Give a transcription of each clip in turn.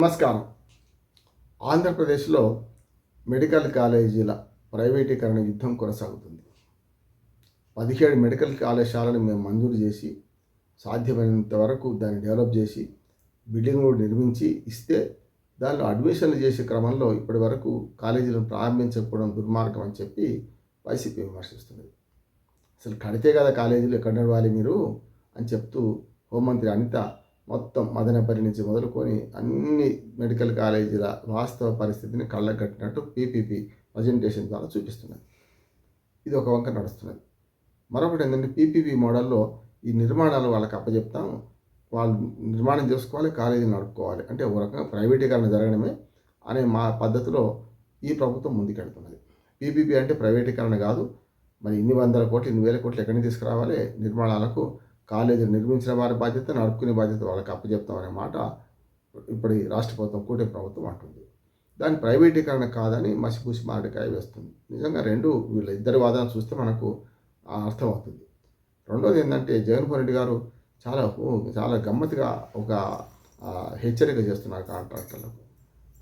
నమస్కారం. ఆంధ్రప్రదేశ్లో మెడికల్ కాలేజీల ప్రైవేటీకరణ యుద్ధం కొనసాగుతుంది. పదిహేడు మెడికల్ కళాశాలను మేము మంజూరు చేసి సాధ్యమైనంత వరకు దాన్ని డెవలప్ చేసి బిల్డింగ్ నిర్మించి ఇస్తే దానిలో అడ్మిషన్లు చేసే క్రమంలో ఇప్పటి వరకు కాలేజీలను ప్రారంభించకపోవడం దుర్మార్గం అని చెప్పి వైసీపీ విమర్శిస్తుంది అసలు కడితే కదా కాలేజీలు ఎక్కడ నడవాలి మీరు అని చెప్తూ హోంమంత్రి అనిత మొత్తం మదనపల్లి నుంచి మొదలుకొని అన్ని మెడికల్ కాలేజీల వాస్తవ పరిస్థితిని కళ్ళకు కట్టినట్టు పీపీపీ ప్రజెంటేషన్ ద్వారా చూపిస్తున్నది. ఇది ఒక వంక నడుస్తున్నది. మరొకటి ఏంటంటే పీపీపీ మోడల్లో ఈ నిర్మాణాలు వాళ్ళకి అప్పజెప్తాం వాళ్ళు నిర్మాణం చేసుకోవాలి కాలేజీని నడుపుకోవాలి. అంటే ఒక రకంగా ప్రైవేటీకరణ జరగడమే అనే మా పద్ధతిలో ఈ ప్రభుత్వం ముందుకెళ్తున్నది. పీపీపీ అంటే ప్రైవేటీకరణ కాదు. మరి ఇన్ని వందల కోట్లు ఇన్ని వేల కోట్లు ఎక్కడిని తీసుకురావాలి? నిర్మాణాలకు కాలేజీలు నిర్మించిన వారి బాధ్యత నడుపుకునే బాధ్యత వాళ్ళకి అప్పచెప్తామనే మాట ఇప్పటి రాష్ట్ర ప్రభుత్వం కూటమి ప్రభుత్వం అంటుంది. దాని ప్రైవేటీకరణ కాదని మసిపూసి మామిడికాయ వేస్తుంది. నిజంగా రెండు వీళ్ళ ఇద్దరి వాదన చూస్తే మనకు అర్థమవుతుంది. రెండోది ఏంటంటే జగన్మోహన్ రెడ్డి గారు చాలా చాలా గమ్మత్తుగా ఒక హెచ్చరిక చేస్తున్నారు కాంట్రాక్టర్లకు.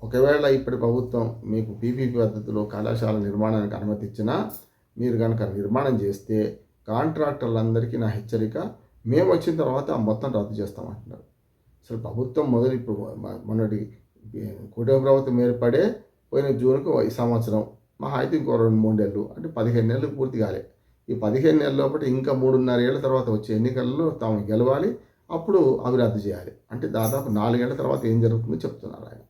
ఒకవేళ ఇప్పటి ప్రభుత్వం మీకు పీపీపీ పద్ధతిలో కళాశాల నిర్మాణానికి అనుమతి ఇచ్చినా మీరు కనుక నిర్మాణం చేస్తే కాంట్రాక్టర్లందరికీ నా హెచ్చరిక మేము వచ్చిన తర్వాత మొత్తం రద్దు చేస్తామంటున్నారు. అసలు ప్రభుత్వం మొదలు ఇప్పుడు మొన్నటి కూటమి ప్రభుత్వం ఏర్పడే పోయిన జూన్కు ఈ సంవత్సరం మహా అయితే ఇంకో రెండు మూడు నెలలు అంటే పదిహేను నెలలు పూర్తి కాలే. ఈ పదిహేను నెలల లోపల ఇంకా మూడున్నర ఏళ్ళ తర్వాత వచ్చే ఎన్నికల్లో తాము గెలవాలి అప్పుడు అవి రద్దు చేయాలి. అంటే దాదాపు నాలుగేళ్ళ తర్వాత ఏం జరుగుతుందో చెప్తున్నారు ఆయన.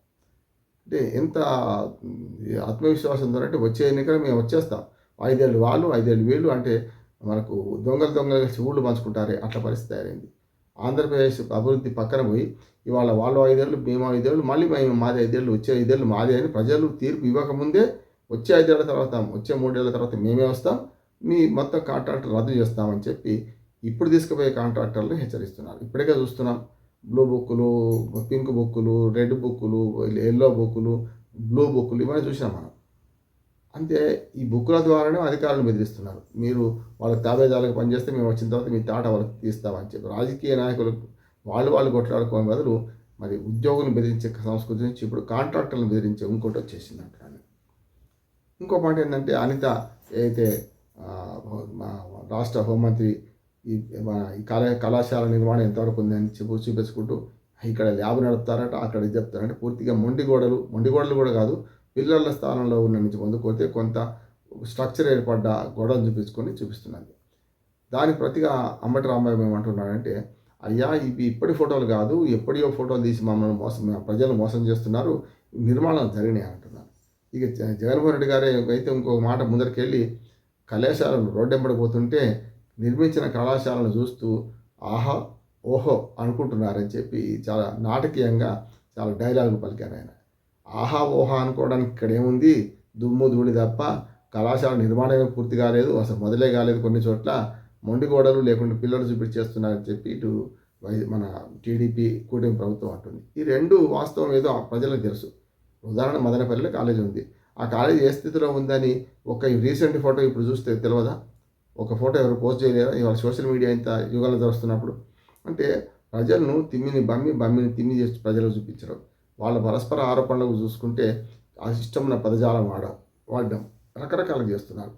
అంటే ఎంత ఆత్మవిశ్వాసం ఆత్మవిశ్వాసంతో అంటే వచ్చే ఎన్నికలు మేము వచ్చేస్తాం. ఐదేళ్ళు వాళ్ళు ఐదేళ్ళు వీళ్ళు అంటే మనకు దొంగలు దొంగలు కలిసి ఊళ్ళు పంచుకుంటారే అట్లా పరిస్థితి తయారైంది. ఆంధ్రప్రదేశ్ అభివృద్ధి పక్కన పోయి ఇవాళ వాళ్ళు ఐదేళ్ళు మేము ఐదేళ్ళు మళ్ళీ మేము మాది ఐదేళ్ళు వచ్చే ఐదేళ్ళు మాదే అని ప్రజలు తీర్పు ఇవ్వకముందే వచ్చే ఐదేళ్ళ తర్వాత వచ్చే మూడేళ్ళ తర్వాత మేమే వస్తాం మీ మొత్తం కాంట్రాక్టర్ రద్దు చేస్తామని చెప్పి ఇప్పుడు తీసుకుపోయే కాంట్రాక్టర్లు హెచ్చరిస్తున్నారు. ఇప్పటికే చూస్తున్నాం బ్లూ బుక్కులు పింక్ బుక్కులు రెడ్ బుక్కులు ఎల్లో బుక్కులు బ్లూ బుక్కులు ఇవన్నీ చూసినాం మనం. అంటే ఈ బుక్కుల ద్వారానే అధికారులు బెదిరిస్తున్నారు. మీరు వాళ్ళకి తాబేదాలకు పనిచేస్తే మేము వచ్చిన తర్వాత మీ తాట వాళ్ళకి తీస్తామని చెప్పి. రాజకీయ నాయకులు వాళ్ళు వాళ్ళు కొట్లాడుకోని బదులు మరి ఉద్యోగులను బెదిరించే సంస్కృతి నుంచి ఇప్పుడు కాంట్రాక్టర్లను బెదిరించే ఇంకోటి వచ్చేసింది అంటారు ఇంకో మాట ఏంటంటే అనిత ఏదైతే రాష్ట్ర హోంమంత్రి ఈ ఈ కళా కళాశాల నిర్మాణం ఎంతవరకు ఉందని చెప్పు చూపించుకుంటూ ఇక్కడ ల్యాబ్ నడుపుతారట అక్కడ ఇది చెప్తారంటే. పూర్తిగా మొండి గోడలు మొండి గోడలు కూడా కాదు పిల్లల స్థానంలో ఉన్న నుంచి పొందుకోతే కొంత స్ట్రక్చర్ ఏర్పడ్డ గొడవలు చూపించుకొని చూపిస్తున్నది. దాని ప్రతిగా అంబటి రాంబాబు ఏమంటున్నాడంటే అయ్యా ఇవి ఇప్పటి ఫోటోలు కాదు ఎప్పటియో ఫోటోలు తీసి మమ్మల్ని మోసం ప్రజలు మోసం చేస్తున్నారు నిర్మాణం జరిగినాయి అంటున్నారు ఇక జగన్మోహన్ రెడ్డి గారే అయితే ఇంకో మాట ముందరికెళ్ళి కళాశాలలు రోడ్డెంబడిపోతుంటే నిర్మించిన కళాశాలను చూస్తూ ఆహా ఓహో అనుకుంటున్నారని చెప్పి చాలా నాటకీయంగా చాలా డైలాగులు పలికారు ఆయన. ఆహా ఓహా అనుకోవడానికి ఇక్కడ ఏముంది దుమ్ము ధూళి తప్ప కళాశాల నిర్మాణమే పూర్తి కాలేదు అసలు మొదలే కాలేదు కొన్ని చోట్ల. మొండి గోడలు లేకుండా పిల్లలు చూపించేస్తున్నారని చెప్పి ఇటు వై మన టీడీపీ కూటమి ప్రభుత్వం అంటుంది. ఈ రెండు వాస్తవం ఏదో ప్రజలకు తెలుసు. ఉదాహరణ మదనపల్లిలో కాలేజీ ఉంది. ఆ కాలేజీ ఏ స్థితిలో ఉందని ఒక రీసెంట్ ఫోటో ఇప్పుడు చూస్తే తెలియదా ఒక ఫోటో ఎవరు పోస్ట్ చేయలేరా ఇవాళ సోషల్ మీడియా ఇంత యుగాలు జరుస్తున్నప్పుడు. అంటే ప్రజలను తిమ్మిని బమ్మి బమ్మిని తిమ్మి చేసి ప్రజలకు చూపించడం. వాళ్ళ పరస్పర ఆరోపణలకు చూసుకుంటే ఆ ఇష్టమైన పదజాలం వాడడం వాడడం రకరకాలు చేస్తున్నారు.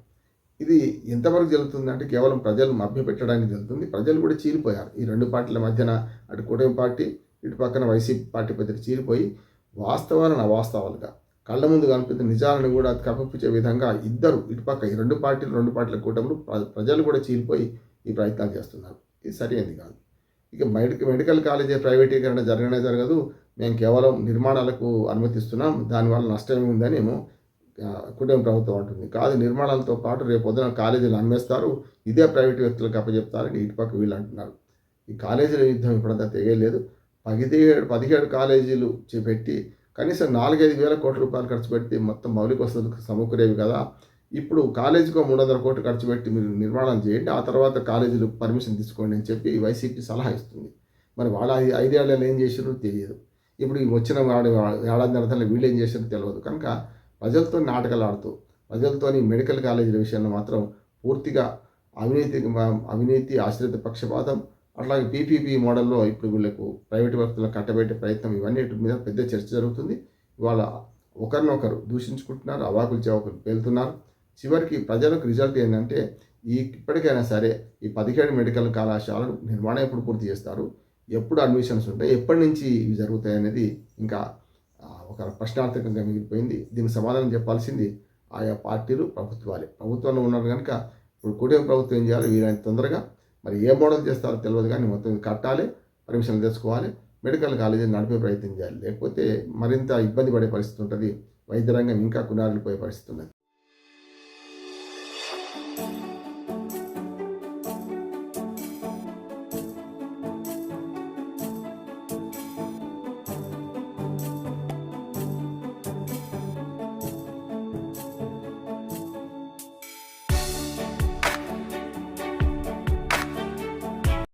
ఇది ఎంతవరకు జరుగుతుంది అంటే కేవలం ప్రజలు మభ్యపెట్టడానికి జరుగుతుంది. ప్రజలు కూడా చీలిపోయారు. ఈ రెండు పార్టీల మధ్యన అటు కూటమి పార్టీ ఇటు పక్కన వైసీపీ పార్టీ పెద్దలు చీలిపోయి వాస్తవాలను అవాస్తవాలుగా కళ్ళ ముందు కనిపించిన నిజాలను కూడా కప్పిపుచ్చే విధంగా ఇద్దరు ఇటుపక్క ఈ రెండు పార్టీలు రెండు పార్టీల కూటములు ప్రజలు కూడా చీలిపోయి ఈ ప్రయత్నాలు చేస్తున్నారు. ఇది సరైనది కాదు. ఇక మెడికల్ మెడికల్ కాలేజీ ప్రైవేటీకరణ జరగనే జరగదు. మేము కేవలం నిర్మాణాలకు అనుమతిస్తున్నాం. దానివల్ల నష్టం ఉందని ఏమో కుటుంబ ప్రభుత్వం అంటుంది. కాదు నిర్మాణాలతో పాటు రేపు పొద్దున కాలేజీలు అమ్మేస్తారు. ఇదే ప్రైవేట్ వ్యక్తులకు అప్పచెప్తారని ఇటుపక్క వీళ్ళు అంటున్నారు. ఈ కాలేజీల యుద్ధం ఇప్పుడంతా తెగలేదు పదిహేడు పదిహేడు కాలేజీలు చే- పెట్టి కనీసం నాలుగైదు వేల కోట్ల రూపాయలు ఖర్చు పెట్టి మొత్తం మౌలిక వసతులు సమకూరేవి కదా. ఇప్పుడు కాలేజీకి మూడు వందల కోట్లు ఖర్చు పెట్టి మీరు నిర్మాణం చేయండి ఆ తర్వాత కాలేజీలు పర్మిషన్ తీసుకోండి అని చెప్పి వైసీపీ సలహా ఇస్తుంది. మరి వాళ్ళ ఐ- ఐదేళ్ళలో ఏం చేసారో తెలియదు. ఇప్పుడు వచ్చిన వాడు ఏడాది అర్థంలో వీళ్ళు ఏం చేసినారో తెలియదు కనుక ప్రజలతో నాటకాలు ఆడుతూ ప్రజలతోని మెడికల్ కాలేజీల విషయంలో మాత్రం పూర్తిగా అవినీతి అవినీతి ఆశ్రిత పక్షపాతం అట్లాగే పీపీపీ మోడల్లో ఇప్పుడు వీళ్ళకు ప్రైవేట్ వ్యక్తులను కట్టబెట్టే ప్రయత్నం ఇవన్నీ మీద పెద్ద చర్చ జరుగుతుంది. ఇవాళ ఒకరినొకరు దూషించుకుంటున్నారు అవాకులు చవాకులు పేలుతున్నారు. చివరికి ప్రజలకు రిజల్ట్ ఏంటంటే ఈ ఇప్పటికైనా సరే ఈ పదిహేడు మెడికల్ కళాశాలలు నిర్మాణం ఎప్పుడు పూర్తి చేస్తారు? ఎప్పుడు అడ్మిషన్స్ ఉంటాయి? ఎప్పటి నుంచి ఇవి జరుగుతాయి అనేది ఇంకా ఒక ప్రశ్నార్థకంగా మిగిలిపోయింది. దీనికి సమాధానం చెప్పాల్సింది ఆయా పార్టీలు ప్రభుత్వాలే. ప్రభుత్వంలో ఉన్నారు కనుక ఇప్పుడు కూటమి ప్రభుత్వం ఏం చేయాలి? వీరైన తొందరగా మరి ఏ మోడల్ చేస్తారో తెలియదు కానీ మొత్తం ఇది కట్టాలి పర్మిషన్ తెచ్చుకోవాలి మెడికల్ కాలేజీని నడిపే ప్రయత్నం చేయాలి. లేకపోతే మరింత ఇబ్బంది పడే పరిస్థితి ఉంటుంది. వైద్య రంగం ఇంకా కునారిపోయే పరిస్థితి ఉన్నది.